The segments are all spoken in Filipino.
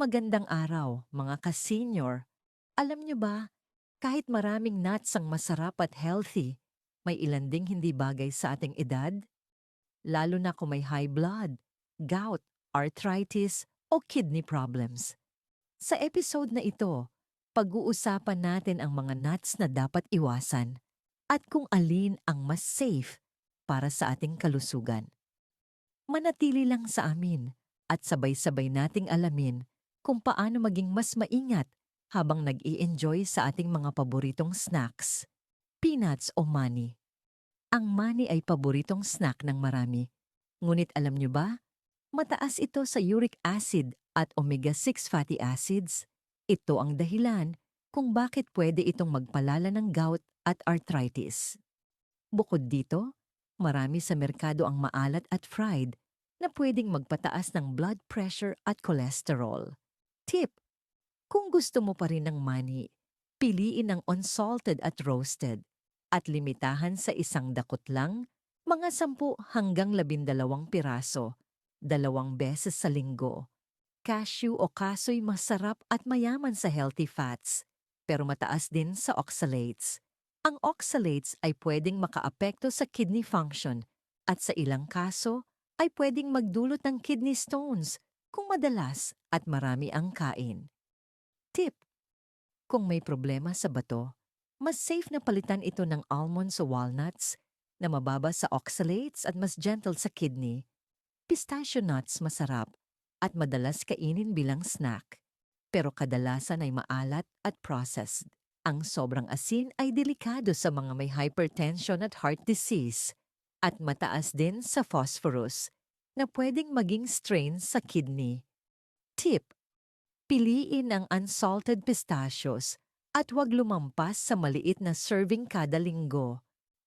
Magandang araw, mga ka-senior. Alam nyo ba, kahit maraming nuts ang masarap at healthy, may ilan ding hindi bagay sa ating edad? Lalo na kung may high blood, gout, arthritis, o kidney problems. Sa episode na ito, pag-uusapan natin ang mga nuts na dapat iwasan at kung alin ang mas safe para sa ating kalusugan. Manatili lang sa amin at sabay-sabay nating alamin kung paano maging mas maingat habang nag enjoy sa ating mga paboritong snacks, peanuts o mani. Ang mani ay paboritong snack ng marami. Ngunit alam nyo ba, mataas ito sa uric acid at omega-6 fatty acids. Ito ang dahilan kung bakit pwede itong magpalala ng gout at arthritis. Bukod dito, marami sa merkado ang maalat at fried na pwedeng magpataas ng blood pressure at cholesterol. Tip, kung gusto mo pa rin ng mani, piliin ang unsalted at roasted at limitahan sa isang dakot lang, mga sampu hanggang labindalawang piraso, dalawang beses sa linggo. Cashew o kasoy masarap at mayaman sa healthy fats, pero mataas din sa oxalates. Ang oxalates ay pwedeng makaapekto sa kidney function at sa ilang kaso ay pwedeng magdulot ng kidney stones kung madalas at marami ang kain. Tip: Kung may problema sa bato, mas safe na palitan ito ng almonds o walnuts na mababa sa oxalates at mas gentle sa kidney. Pistachio nuts masarap at madalas kainin bilang snack, pero kadalasan ay maalat at processed. Ang sobrang asin ay delikado sa mga may hypertension at heart disease at mataas din sa phosphorus na pwedeng maging strain sa kidney. Tip: Piliin ang unsalted pistachios at huwag lumampas sa maliit na serving kada linggo.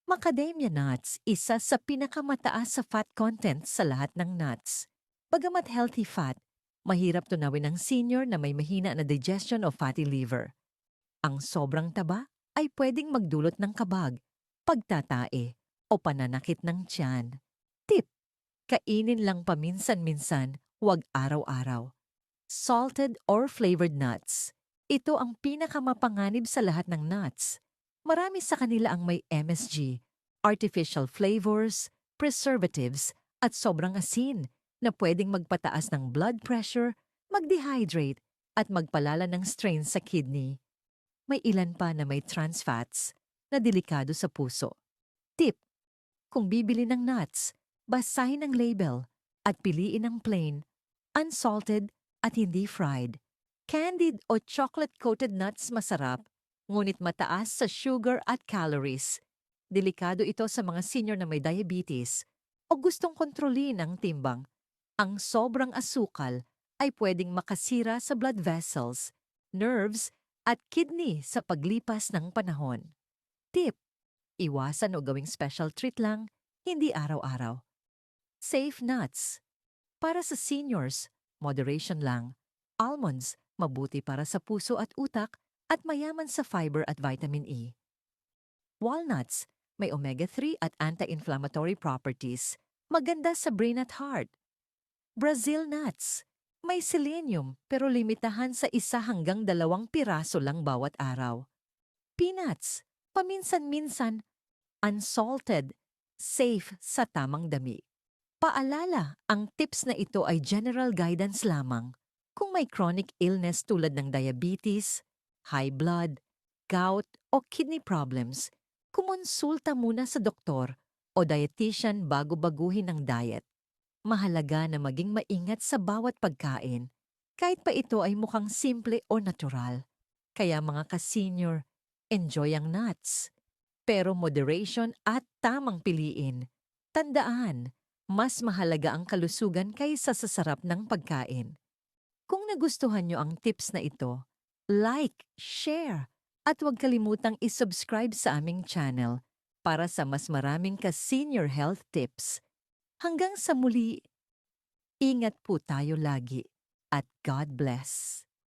Macadamia nuts, isa sa pinakamataas sa fat content sa lahat ng nuts. Bagamat healthy fat, mahirap tunawin ng senior na may mahina na digestion o fatty liver. Ang sobrang taba ay pwedeng magdulot ng kabag, pagtatae, o pananakit ng tiyan. Tip, kainin lang paminsan-minsan, huwag araw-araw. Salted or flavored nuts. Ito ang pinakamapanganib sa lahat ng nuts. Marami sa kanila ang may MSG, artificial flavors, preservatives, at sobrang asin na pwedeng magpataas ng blood pressure, mag-dehydrate, at magpalala ng strain sa kidney. May ilan pa na may trans fats na delikado sa puso. Tip: Kung bibili ng nuts, basahin ang label at piliin ang plain, unsalted at hindi fried. Candied o chocolate-coated nuts masarap, ngunit mataas sa sugar at calories. Delikado ito sa mga senior na may diabetes o gustong kontrolin ang timbang. Ang sobrang asukal ay pwedeng makasira sa blood vessels, nerves, at kidney sa paglipas ng panahon. Tip: Iwasan o gawing special treat lang, hindi araw-araw. Safe nuts. Para sa seniors, moderation lang. Almonds, mabuti para sa puso at utak at mayaman sa fiber at vitamin E. Walnuts, may omega-3 at anti-inflammatory properties, maganda sa brain at heart. Brazil nuts, may selenium pero limitahan sa isa hanggang dalawang piraso lang bawat araw. Peanuts, paminsan-minsan, unsalted, safe sa tamang dami. Paalala, ang tips na ito ay general guidance lamang kung may chronic illness tulad ng diabetes, high blood, gout o kidney problems, kumonsulta muna sa doktor o dietitian bago baguhin ang diet. Mahalaga na maging maingat sa bawat pagkain, kahit pa ito ay mukhang simple o natural. Kaya mga ka-senior, enjoy ang nuts. Pero moderation at tamang piliin. Tandaan, mas mahalaga ang kalusugan kaysa sa sarap ng pagkain. Kung nagustuhan nyo ang tips na ito, like, share, at huwag kalimutang isubscribe sa aming channel para sa mas maraming ka-senior health tips. Hanggang sa muli, ingat po tayo lagi at God bless.